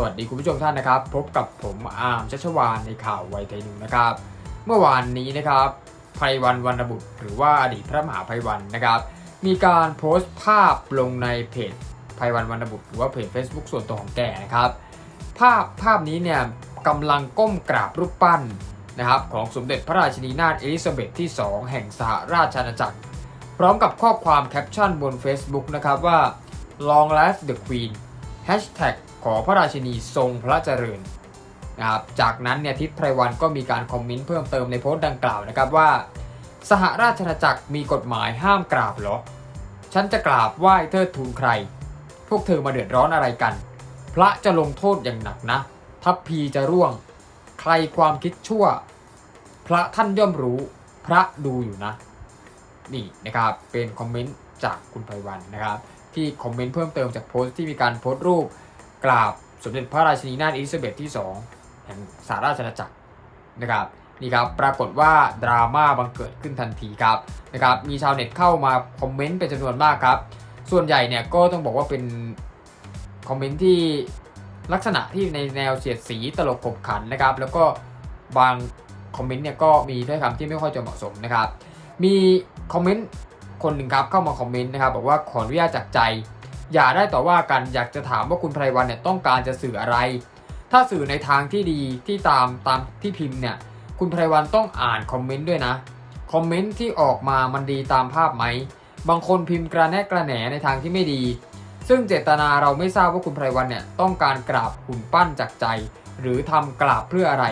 สวัสดีคุณผู้ชมท่านนะครับ พบกับผมอาร์มชัชวานในข่าวไวไทยหนึ่งนะครับ เมื่อวานนี้นะครับไพวันวรรณบุตร หรือว่าอดีตพระมหาไพวันนะครับ มีการโพสต์ภาพลงในเพจไพวันวรรณบุตร หรือว่าเพจ Facebook ส่วนตัวของแกนะครับ ภาพภาพนี้เนี่ยกำลังก้มกราบรูปปั้นนะครับของสมเด็จพระราชินีนาถเอลิซาเบธที่ 2 แห่งสหราชอาณาจักร พร้อมกับข้อความแคปชั่นบน Facebook นะครับว่า Long live the Queen Hashtag ขอพระราชินีทรงพระเจริญนะครับจากนั้นเนี่ยทิศไพรวันก็มีการคอมเมนต์เพิ่มเติมในโพสต์ดังกล่าวนะครับว่า สหราชอาณาจักรมีกฎหมายห้ามกราบเหรอ ฉันจะกราบไหว้เทิดทูนใคร พวกเธอมาเดือดร้อนอะไรกัน พระจะลงโทษอย่างหนักนะ ทัพพีจะร่วง ใครความคิดชั่ว พระท่านย่อมรู้พระดูอยู่นะ นี่นะครับเป็นคอมเมนต์จากคุณไพวันนะครับที่คอมเมนต์เพิ่มเติมจากโพสต์ที่มีการโพสต์รูป กราบสมเด็จพระราชินีนาถเอลิซาเบธที่ 2 แห่งสหราชอาณาจักรนะครับนี่ครับปรากฏว่าดราม่าบังเกิดขึ้นทันทีครับนะครับมีชาวเน็ตเข้ามาคอมเมนต์เป็นจำนวนมากครับ ส่วนใหญ่เนี่ยก็ต้องบอกว่าเป็นคอมเมนต์ที่ลักษณะที่ในแนวเสียดสีตลกขบขันนะครับ แล้วก็บางคอมเมนต์เนี่ยก็มีถ้อยคำที่ไม่ค่อยจะเหมาะสมนะครับ มีคอมเมนต์คนหนึ่งครับเข้ามาคอมเมนต์นะครับบอกว่าขออนุญาตจากใจ อย่าได้ต่อว่ากันอยากจะถามว่าคุณไพรวันเนี่ยต้องการจะสื่ออะไร ถ้าสื่อในทางที่ดีที่ตามตามที่พิมพ์เนี่ย คุณไพรวันต้องอ่านคอมเมนต์ด้วยนะ คอมเมนต์ที่ออกมามันดีตามภาพไหม บางคนพิมพ์กระแนะกระแหนในทางที่ไม่ดี ซึ่งเจตนาเราไม่ทราบว่าคุณไพรวันเนี่ยต้องการกราบหุ่นปั้นจากใจ หรือทำกราบเพื่ออะไร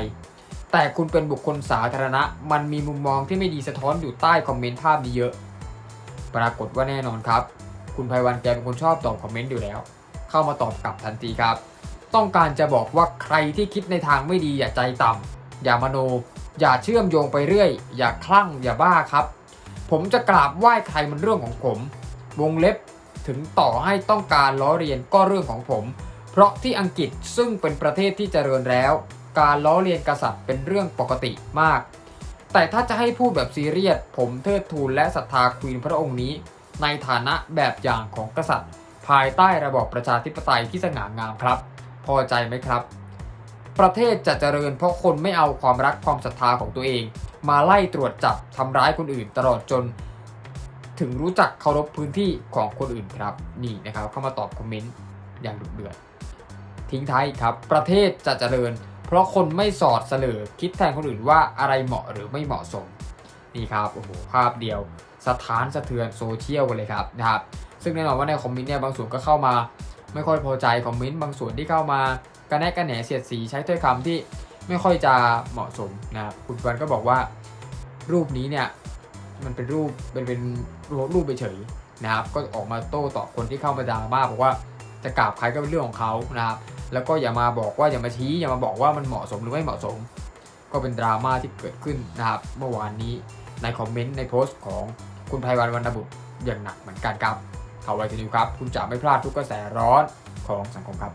แต่คุณเป็นบุคคลสาธารณะ มันมีมุมมองที่ไม่ดีสะท้อนอยู่ใต้คอมเมนต์ภาพนี้เยอะ ปรากฏว่าแน่นอนครับ คุณไพวันแกเป็นคนชอบตอบคอมเมนต์อยู่แล้ว เข้ามาตอบกลับทันทีครับ ต้องการจะบอกว่าใครที่คิดในทางไม่ดีอย่าใจต่ำอย่ามโน อย่าเชื่อมโยงไปเรื่อย อย่าคลั่งอย่าบ้าครับ ผมจะกราบไหว้ใครมันเรื่องของผม วงเล็บถึงต่อให้ต้องการล้อเรียนก็เรื่องของผม เพราะที่อังกฤษซึ่งเป็นประเทศที่เจริญแล้ว การล้อเลียนกษัตริย์เป็นเรื่องปกติมาก แต่ถ้าจะให้พูดแบบซีเรียสผมเทิดทูนและศรัทธาควีนพระองค์นี้ ในฐานะแบบอย่างของกษัตริย์ ภายใต้ระบอบประชาธิปไตยที่สง่างามครับ พอใจไหมครับ ประเทศจะเจริญเพราะคนไม่เอาความรักความศรัทธาของตัวเอง มาไล่ตรวจจับทำร้ายคนอื่นตลอดจน ถึงรู้จักเคารพพื้นที่ของคนอื่นครับ นี่นะครับเข้ามาตอบคอมเมนต์อย่างดุเดือดทิ้งท้ายครับ ประเทศจะเจริญ เพราะคนไม่สอดเสลอคิดแทนคนอื่นว่าอะไรเหมาะหรือไม่เหมาะสม นี่ครับโอ้โหภาพเดียวสถานสะเทือนโซเชียลกันเลยครับนะครับซึ่งแน่นอนว่าในคอมเมนต์เนี่ยบางส่วนก็เข้ามา ไม่ค่อยพอใจคอมเมนต์บางส่วนที่เข้ามากระแนะกระแหนเสียดสีใช้ถ้อยคำที่ไม่ค่อยจะเหมาะสมนะครับคุณฟันก็บอกว่ารูปนี้เนี่ยมันเป็นรูปเป็นเป็นรูปไปเฉยนะครับ ก็ออกมาโต้ตอบคนที่เข้ามาด่ามาบอกว่าจะกราบใครก็เป็นเรื่องของเขานะครับแล้วก็อย่ามาบอกว่าอย่ามาชี้อย่ามาบอกว่ามันเหมาะสมหรือไม่เหมาะสม ก็เป็นดราม่าที่เกิดขึ้นนะครับ เมื่อวานนี้ ในคอมเมนต์ในโพสต์ของคุณไพวันวรรณบุตรอย่างหนักเหมือนกันครับข่าวไวทีนิวครับ คุณจะไม่พลาดทุกกระแสร้อนของสังคมครับ